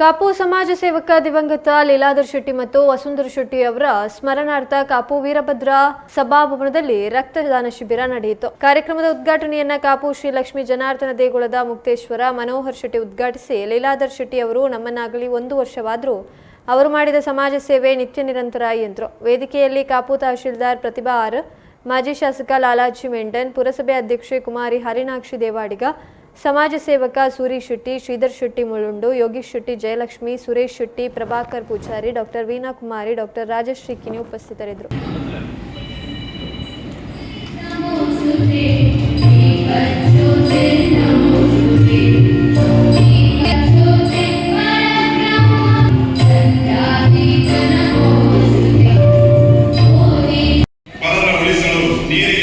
ಕಾಪು ಸಮಾಜ ಸೇವಕ ದಿವಂಗತ ಲೀಲಾಧರ್ ಶೆಟ್ಟಿ ಮತ್ತು ವಸುಂಧರ ಶೆಟ್ಟಿ ಅವರ ಸ್ಮರಣಾರ್ಥ ಕಾಪು ವೀರಭದ್ರ ಸಭಾಭವನದಲ್ಲಿ ರಕ್ತದಾನ ಶಿಬಿರ ನಡೆಯಿತು. ಕಾರ್ಯಕ್ರಮದ ಉದ್ಘಾಟನೆಯನ್ನ ಕಾಪು ಶ್ರೀ ಲಕ್ಷ್ಮೀ ಜನಾರ್ದನ ದೇಗುಲದ ಮುಕ್ತೇಶ್ವರ ಮನೋಹರ್ ಶೆಟ್ಟಿ ಉದ್ಘಾಟಿಸಿ ಲೀಲಾಧರ್ ಶೆಟ್ಟಿ ಅವರು ನಮ್ಮನ್ನಾಗಲಿ ಒಂದು ವರ್ಷವಾದರೂ ಅವರು ಮಾಡಿದ ಸಮಾಜ ಸೇವೆ ನಿತ್ಯ ನಿರಂತರ ಎಂದರು. ವೇದಿಕೆಯಲ್ಲಿ ಕಾಪು ತಹಶೀಲ್ದಾರ್ ಪ್ರತಿಭಾ ಆರ್, ಮಾಜಿ ಶಾಸಕ ಲಾಲಾಜಿ ಮೆಂಡನ್, ಪುರಸಭೆ ಅಧ್ಯಕ್ಷೆ ಕುಮಾರಿ ಹರಿನಾಕ್ಷಿ ದೇವಾಡಿಗ ಸಮಾಜ ಸೇವಕ ಸೂರಿ ಶೆಟ್ಟಿ ಶ್ರೀಧರ್ ಶೆಟ್ಟಿ ಮುಳುಂಡು ಯೋಗೀಶ್ ಶೆಟ್ಟಿ ಜಯಲಕ್ಷ್ಮಿ ಸುರೇಶ್ ಶೆಟ್ಟಿ ಪ್ರಭಾಕರ್ ಪೂಜಾರಿ ಡಾಕ್ಟರ್ ವೀಣಾ ಕುಮಾರಿ ಡಾಕ್ಟರ್ ರಾಜಶ್ರೀ ಕಿನಿ ಉಪಸ್ಥಿತರಿದ್ದರು ಪರರ ಉಳಿಸಲು ನೀರಿಗೆ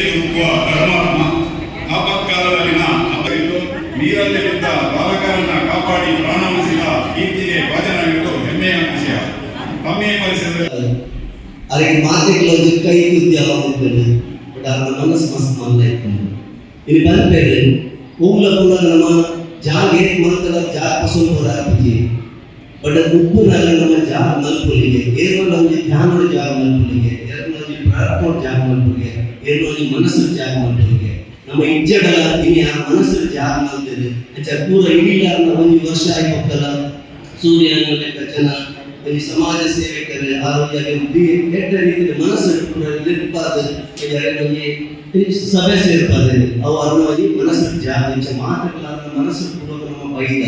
ನೀರಲ್ಲಿ ಬಿದ್ದ ಬಾಲಕರನ್ನ ಕಾಪಾಡಿ ಪ್ರಾಣ ಉಳಿಸಿದ ಕೀರ್ತಿಗೆ ಭಾಜನಾಗಿದ್ದು ಹೆಮ್ಮೆಯ ವಿಷಯ. ಕಮ್ಮಿ ಪರಿಸರ ಮಾತೆಗಳು ಕೈ ಬುದ್ಧಿ ಆಗುತ್ತದೆ ಬಟ್ ಅವರ ಮನಸ್ಸು ಮಸ್ತ್ ಮಾಡಲಾಯ್ತು ಇಲ್ಲಿ ಬಂದ್ಬೇರೆ ಹೂಲ ಕೂಡ ನಮ್ಮ ಜಾಗ ಏನ್ ಮಾಡ್ತಾರ ಜಾಗ ಪಸಂದ್ ಹೋರಾಡ್ತೀವಿ ಬಟ್ ಉಪ್ಪುನಲ್ಲಿ ನಮ್ಮ ಜಾಗ ಮಲ್ಪುಲಿಗೆ. ಏನು ನಮಗೆ ಧ್ಯಾನದ ಜಾಗ ಮಲ್ಪುಲಿಗೆ. ಎರಡು ನಮಗೆ ಪ್ರಾರ್ಥನೆ ಜಾಗ ಮಲ್ಪುಲಿಗೆ. ಏನು ನಮಗೆ ಮನಸ್ಸು ಜಾಗ ನಮ್ಮ ಇಜ್ಜಗಳ ಇನ್ನು ಆ ಮನಸ್ಸು ಜಾಗ ಮಲ್ತದೆ ಅಂಚ ಪೂರ ಇಡೀ ಒಂದು ವರ್ಷ ಆಯ್ತಲ್ಲ ಸೂರ್ಯ ಲೆಕ್ಕ ಜನ ಇಲ್ಲಿ ಸಮಾಜ ಸೇವೆ ಆರೋಗ್ಯ ಕೆಟ್ಟ ರೀತಿಯ ಮನಸ್ಸು ನಿರ್ಪಾದ ಸಭೆ ಸೇರ್ಪಾದ ಅವು ಅರುಣವಾಗಿ ಮನಸ್ಸು ಜಾಗ ಮಾತುಗಳನ್ನ ಮನಸ್ಸು ಪೂರ್ವಕ ನಮ್ಮ ಬೈದ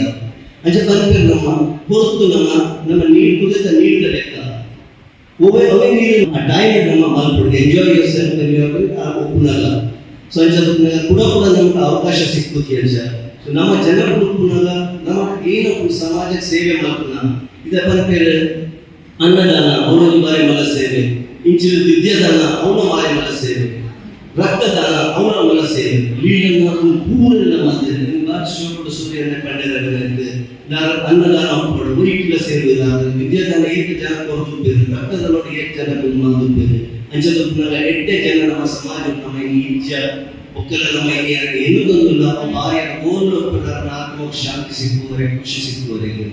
ಅಂಚ ಬಂದ್ರೆ ನಮ್ಮ ಹೊರತು ನಮ್ಮ ನಮ್ಮ ನೀರು ಕುದಿತ ನೀರು ಲೆಕ್ಕ ಒಬ್ಬ ಅವೇ ನೀರು, ಆ ಟೈಮ್ ನಮ್ಮ ಮಲ್ಪುಡು ಎಂಜಾಯ್ ಯೋರ್ ಸೆಲ್ಫ್ ಆ ಒಪ್ಪುನಲ್ಲ ಸೊ ಅಂಚ ಕೂಡ ಕೂಡ ನಮ್ಗೆ ಅವಕಾಶ ಸಿಕ್ತು ಕೆಲಸ ಸೊ ನಮ್ಮ ಜನರ ಉಡುಪುನಲ್ಲ ನಮ್ಮ ಏನು ಸಮಾಜ ಸೇವೆ ಮಾಡ್ಪುನ ಇದ ಪಂಪೇರು ಅನ್ನದಾನ ಅವನ ಬಾರಿ ಮಲ ಸೇವೆ ಇಂಚಿನ ವಿದ್ಯಾದಾನ ಅವನ ಬಾರಿ ಮಲ ಸೇವೆ ರಕ್ತದಾನ ಅವನ ಮಲ ಸೇವೆ ಲೀಲನ್ನ ಪೂರ್ಣ ಮಧ್ಯೆ ಶಿವಪುರ ಸೂರ್ಯನ ಕಂಡದಂತೆ ನಾನು ಅನ್ನದಾನ ಹಾಕ್ಬಿಡು ಉರಿಕಿಲ ಸೇರಿದಾರೆ ವಿದ್ಯಾದಾನ ಏಕ ಜನ ಕೊರದುಪ್ಪೇರು ರಕ್ತದಾನ ಏಕ ಜನ ಮಂದುಪ್ಪೇರು ಅಂಚದಪ್ಪನಾಗ ಎಡ್ಡೆ ಜನ ನಮ್ಮ ಸಮಾಜ ನಮ್ಮ ಈ ಇಚ್ಛ ಒಕ್ಕಲ ನಮ್ಮ ಈ ಎರಡು ಏನೊಂದು ನಮ್ಮ ಬಾಯ ಓರ್ಲು ಆತ್ಮಕ್ಕೆ ಶಾಂತಿ ಸಿಕ್ಕುವರೆ ಖುಷಿ ಸಿಕ್ಕುವರೆಗೆ